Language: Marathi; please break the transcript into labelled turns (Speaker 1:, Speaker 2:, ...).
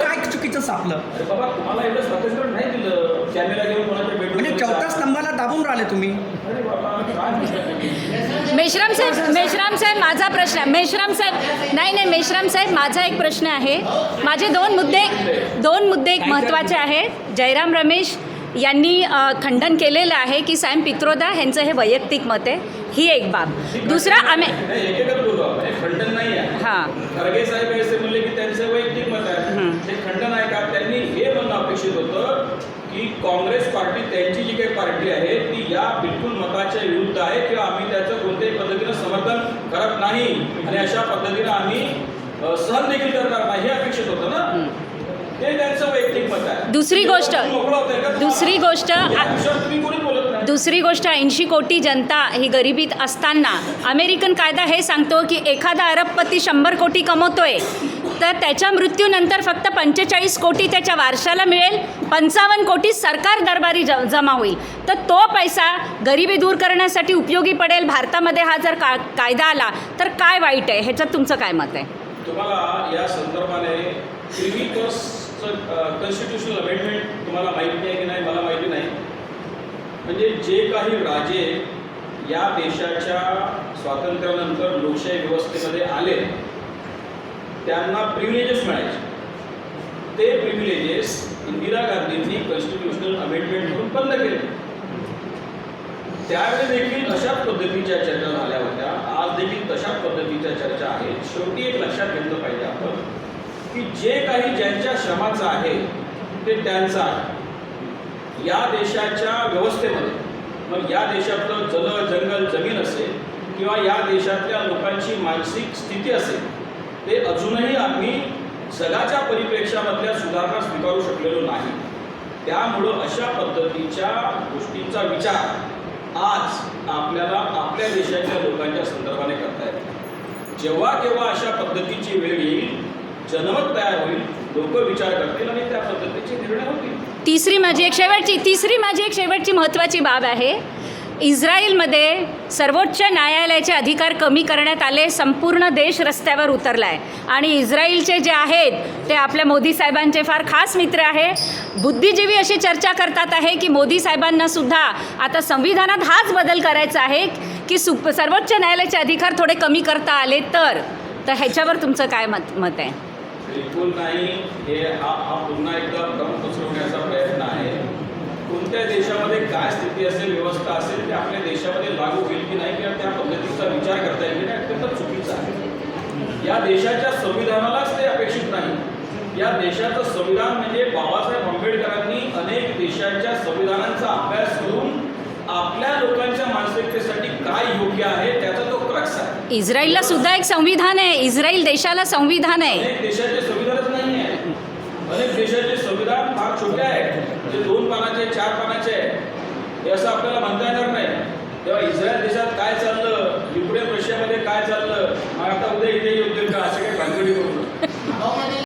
Speaker 1: काय चुकीचं सापलं. म्हणजे. स्तंभाला दाबून राहिले तुम्ही?
Speaker 2: मेश्राम साहेब मेश्राम साहेब माझा प्रश्न आहे. मेश्राम साहेब नाही नाही मेश्राम साहेब माझा एक प्रश्न आहे. माझे दोन मुद्दे दोन मुद्दे एक महत्त्वाचे आहेत. जयराम रमेश यांनी खंडन केलेलं आहे की सॅम पित्रोदा ह्यांचं हे वैयक्तिक मत आहे. ही एक बाब. दुसरा आम्ही
Speaker 3: खंडन नाही आहे
Speaker 2: हां.
Speaker 3: साहेब म्हणले की त्यांचं वैयक्तिक मत आहे त्यांनी हे अपेक्षित होतं की काँग्रेस पार्टी त्यांची जी काही पार्टी आहे ती या बिलकुल मताच्या विरुद्ध आहे किंवा आम्ही त्याचं कोणत्याही पद्धतीनं समर्थन करत नाही आणि अशा पद्धतीनं आम्ही सहन देखील करणार नाही अपेक्षा अपेक्षित होतं ना ते त्यांचं वैयक्तिक मत आहे
Speaker 2: दुसरी गोष्ट- दुसरी गोष्ट- दुसरी गोष्ट ऐंशी कोटी जनता ही गरिबीत असताना अमेरिकन कायदा हे सांगतो की एखादा अरबपती शंभर कोटी कमवतोय तर त्याच्या मृत्यूनंतर फक्त पंचेचाळीस कोटी त्याच्या वारशाला मिळेल पंचावन्न कोटी सरकार दरबारी ज जमा होईल. तर तो पैसा गरिबी दूर करण्यासाठी उपयोगी पडेल. भारतामध्ये हा जर का कायदा आला तर काय वाईट आहे? ह्याच्यात तुमचं काय मत आहे?
Speaker 3: तुम्हाला या संदर्भाने सर कॉन्स्टिट्युशनल अमेंडमेंट तुम्हाला माहिती आहे की नाही? मला माहिती नाही. म्हणजे जे काही राजे या देशाच्या स्वातंत्र्यानंतर लोकशाही व्यवस्थेमध्ये आले त्यांना प्रिव्हिलेजेस मिळायचे. ते प्रिव्हिलेजेस इंदिरा गांधींनी कॉन्स्टिट्युशनल अमेंडमेंट म्हणून बंद केले. त्यावेळी देखील अशाच पद्धतीच्या चर्चा झाल्या होत्या. आज देखील तशाच पद्धतीच्या चर्चा आहेत. शेवटी एक लक्षात घेतलं पाहिजे आपण. की जे काही ज्यांच्या श्रमाचं आहे ते त्यांचं आहे. या देशाच्या व्यवस्थेमध्ये मग या देशातलं जल जंगल जमीन असेल किंवा या देशातल्या लोकांची मानसिक स्थिती असेल ते अजूनही आम्ही जगाच्या परिप्रेक्षामधल्या सुधारणा स्वीकारू शकलेलो नाही. त्यामुळं अशा पद्धतीच्या गोष्टींचा विचार आज आपल्याला आपल्या देशाच्या लोकांच्या संदर्भाने करता येतो. जेव्हा केव्हा अशा पद्धतीची वेळ येईल जनमत तयार होईल लोक विचार करतील आणि त्या पद्धतीचे निर्णय होतील.
Speaker 2: तिसरी माझी एक शेवटची तिसरी माझी एक शेवटची महत्त्वाची बाब आहे. इस्रायलमध्ये सर्वोच्च न्यायालयाचे अधिकार कमी करण्यात आले संपूर्ण देश रस्त्यावर उतरला आहे आणि इस्रायलचे जे आहेत ते आपल्या मोदी साहेबांचे फार खास मित्र आहे. बुद्धिजीवी अशी चर्चा करतात आहे की मोदी साहेबांना सुद्धा आता संविधानात हाच बदल करायचा आहे की सु सर्वोच्च न्यायालयाचे अधिकार थोडे कमी करता आले तर? तर ह्याच्यावर तुमचं काय मत मत आहे?
Speaker 3: बिलकुल नाही. हे हा हा पुन्हा एकदा भ्रम पसरवण्याचा प्रयत्न आहे. कोणत्या देशामध्ये काय स्थिती असेल व्यवस्था असेल ते आपल्या देशामध्ये लागू होईल की नाही किंवा त्या पद्धतीचा विचार करता येईल की नाही अत्यंत चुकीचं आहे. या देशाच्या संविधानालाच ते अपेक्षित नाही. या देशाचं संविधान म्हणजे बाबासाहेब आंबेडकरांनी अनेक देशांच्या संविधानांचा अभ्यास करून आपल्या लोकांच्या मानसिकतेसाठी काय योग्य आहे त्या
Speaker 2: इस्रायलला सुद्धा एक संविधान आहे. इस्रायल देशाला संविधान आहे.
Speaker 3: अनेक देशाचे संविधान फार छोटे आहे. जे दोन पानाचे चार पानाचे आहे. हे असं आपल्याला म्हणता येणार नाही. तेव्हा इस्रायल देशात काय चाललं? युक्रेन रशियामध्ये काय चाललं? आता उद्या इथे येऊ का असे काही भानगडी करू